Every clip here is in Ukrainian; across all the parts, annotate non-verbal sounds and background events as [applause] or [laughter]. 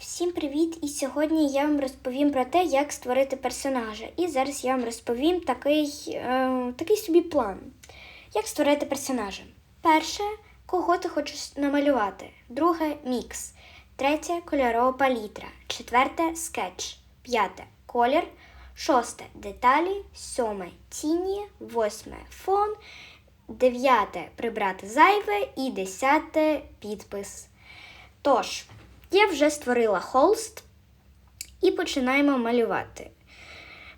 Всім привіт! І сьогодні я вам розповім про те, як створити персонажа. І зараз я вам розповім такий, е, такий собі план. Як створити персонажа. Перше, кого ти хочеш намалювати. Друге мікс. Третє кольорова палітра. Четверте скетч. П'яте колір. Шосте деталі. Сьоме тіні. Восьме фон. Дев'яте прибрати зайве і десяте підпис. Тож, я вже створила холст і починаємо малювати.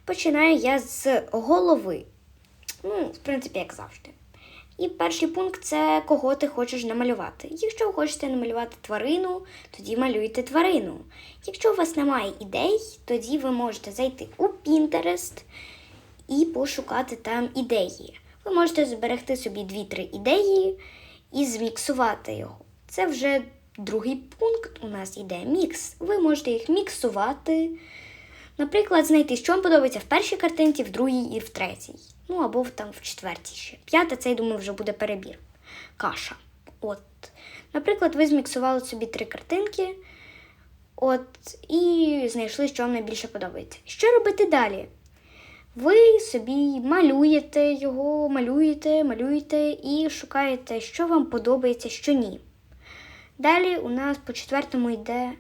Починаю я з голови. Ну, в принципі, як завжди. І перший пункт це кого ти хочеш намалювати. Якщо ви хочете намалювати тварину, тоді малюйте тварину. Якщо у вас немає ідей, тоді ви можете зайти у Pinterest і пошукати там ідеї. Ви можете зберегти собі 2-3 ідеї і зміксувати його. Це вже другий пункт у нас іде мікс. Ви можете їх міксувати. Наприклад, знайти, що вам подобається в першій картинці, в другій і в третій. Ну або там в четвертій ще. П'ята, це, я думаю, вже буде перебір. Каша. От. Наприклад, ви зміксували собі три картинки. От, і знайшли, що вам найбільше подобається. Що робити далі? Ви собі малюєте його, малюєте, малюєте і шукаєте, що вам подобається, що ні. Далі у нас по четвертому йде.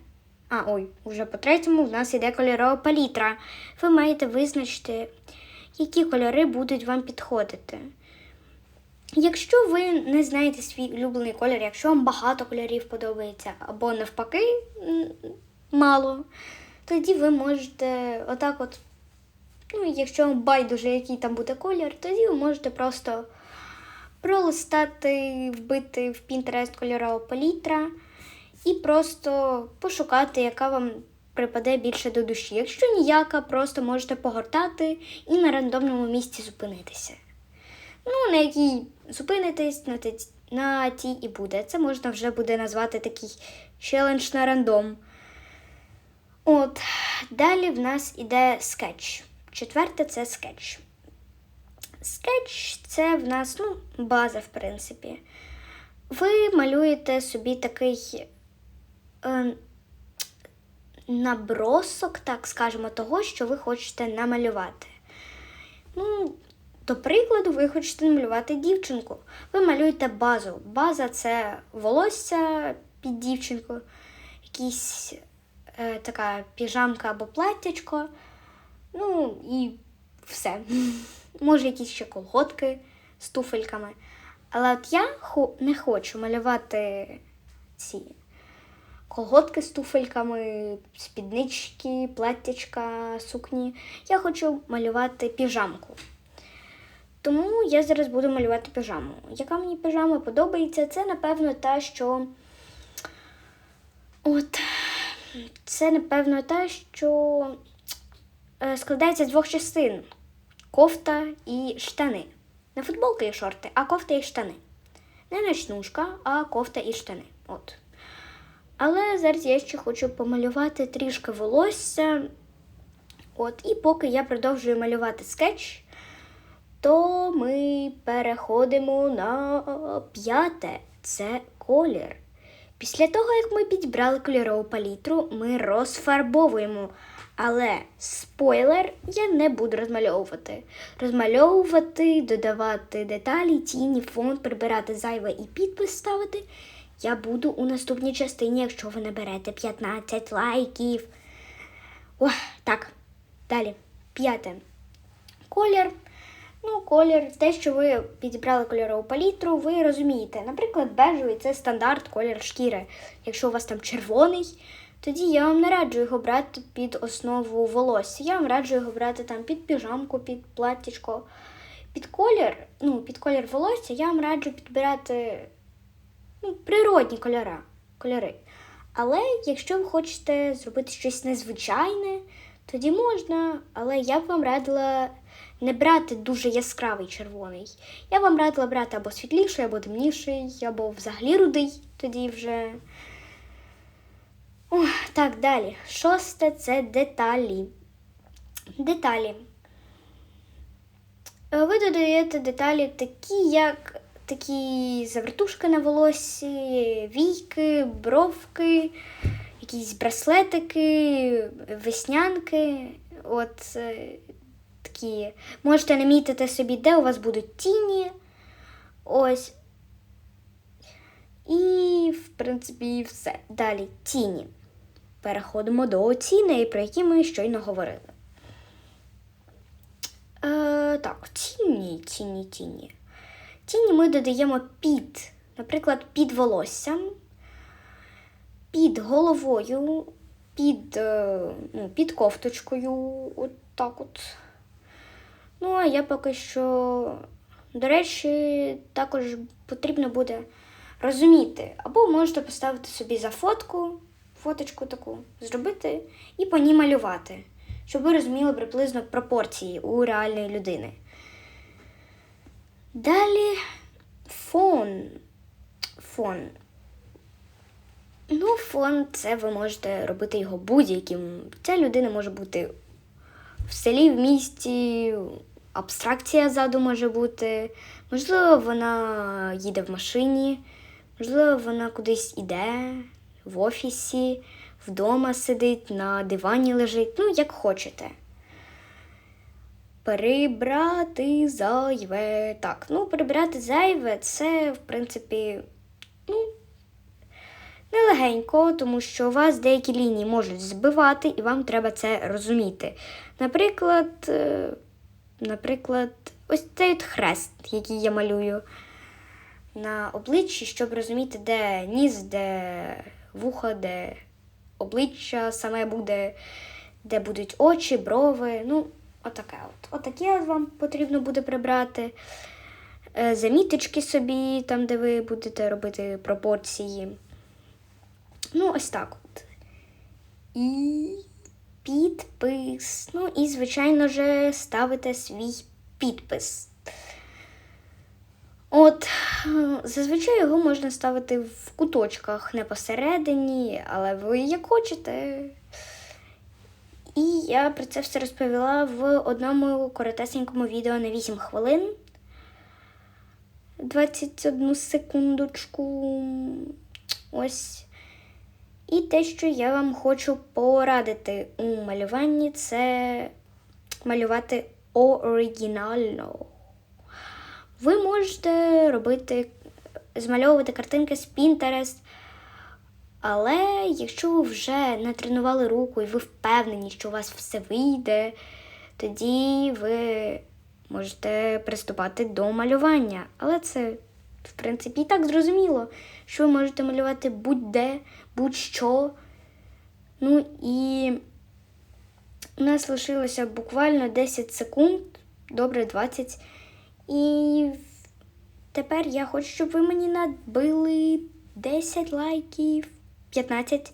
А, ой, уже по третьому у нас йде кольорова палітра. Ви маєте визначити, які кольори будуть вам підходити. Якщо ви не знаєте свій улюблений колір, якщо вам багато кольорів подобається, або навпаки мало, тоді ви можете отак от. Ну, якщо вам байдуже, який там буде колір, тоді ви можете просто пролистати, вбити в Pinterest кольорова палітра і просто пошукати, яка вам припаде більше до душі. Якщо ніяка, просто можете погортати і на рандомному місці зупинитися. Ну, на якій зупинитись, на, те- на тій і буде. Це можна вже буде назвати такий челендж на рандом. От, далі в нас іде скетч. Четверте це скетч. Скетч це в нас ну, база, в принципі. Ви малюєте собі такий е, набросок, так скажемо, того, що ви хочете намалювати. Ну, до прикладу, ви хочете намалювати дівчинку. Ви малюєте базу. База це волосся під дівчинку, якісь е, така піжамка або платтячко. Ну і все. [laughs] Може, якісь ще колготки з туфельками. Але от я не хочу малювати ці колготки з туфельками, спіднички, платтячка, сукні. Я хочу малювати піжамку. Тому я зараз буду малювати піжаму. Яка мені піжама подобається, це, напевно, та, що. От. Це, напевно, та, що е, складається з двох частин: кофта і штани. Не футболка і шорти, а кофта і штани. Не ночнушка, а кофта і штани. От. Але зараз я ще хочу помалювати трішки волосся. От, і поки я продовжую малювати скетч, то ми переходимо на п'яте це колір. Після того, як ми підібрали кольорову палітру, ми розфарбовуємо. Але спойлер, я не буду розмальовувати. Розмальовувати, додавати деталі, тіні, фон, прибирати зайве і підпис ставити. Я буду у наступній частині, якщо ви наберете 15 лайків. Ох, так, далі. П'яте. Колір. Ну, колір, те, що ви підібрали кольорову палітру, ви розумієте. Наприклад, бежевий це стандарт колір шкіри. Якщо у вас там червоний, тоді я вам не раджу його брати під основу волосся. Я вам раджу його брати там під піжамку, під платтячко. Під колір, ну, під колір волосся я вам раджу підбирати ну, природні кольори, кольори. Але якщо ви хочете зробити щось незвичайне, тоді можна. Але я б вам радила не брати дуже яскравий червоний. Я вам радила брати або світліший, або темніший, або взагалі рудий, тоді вже. Так, далі. Шосте це деталі. Деталі. Е, Ви додаєте деталі такі, як такі завертушки на волосі, війки, бровки, якісь браслетики, веснянки. От е, такі. Можете намітити собі, де у вас будуть тіні. Ось. І, в принципі, все. Далі тіні. Переходимо до тіней, про які ми щойно говорили. Е, так, тіні, тіні, тіні. Тіні ми додаємо під, наприклад, під волоссям, під головою, під, е, ну, під кофточкою. От так от. Ну, а я поки що, до речі, також потрібно буде розуміти. Або можете поставити собі за фотку, фоточку таку, зробити і по ній малювати, щоб ви розуміли приблизно пропорції у реальної людини. Далі фон. Фон. Ну, фон це ви можете робити його будь-яким. Ця людина може бути в селі, в місті, абстракція ззаду може бути. Можливо, вона їде в машині, можливо, вона кудись іде, в офісі, вдома сидить, на дивані лежить, ну, як хочете. Прибрати зайве. Так, ну, прибрати зайве це, в принципі, ну, нелегенько, тому що у вас деякі лінії можуть збивати, і вам треба це розуміти. Наприклад, е, наприклад, ось цей от хрест, який я малюю на обличчі, щоб розуміти, де ніс, де вуха, де обличчя саме буде, де будуть очі, брови. Ну, отаке от. Отаке от вам потрібно буде прибрати. Е, Заміточки собі, там, де ви будете робити пропорції. Ну, ось так от. І підпис. Ну, і, звичайно ж, ставите свій підпис. От, е, зазвичай його можна ставити в куточках, не посередині, але ви як хочете. І я про це все розповіла в одному коротесенькому відео на 8 хвилин. 21 секундочку. Ось. І те, що я вам хочу порадити у малюванні, це малювати оригінально. Ви можете робити, змальовувати картинки з Pinterest, але якщо ви вже натренували руку і ви впевнені, що у вас все вийде, тоді ви можете приступати до малювання. Але це, в принципі, і так зрозуміло, що ви можете малювати будь-де, будь-що. Ну і у нас лишилося буквально 10 секунд, добре, 20. І тепер я хочу, щоб ви мені набили 10 лайків, 15.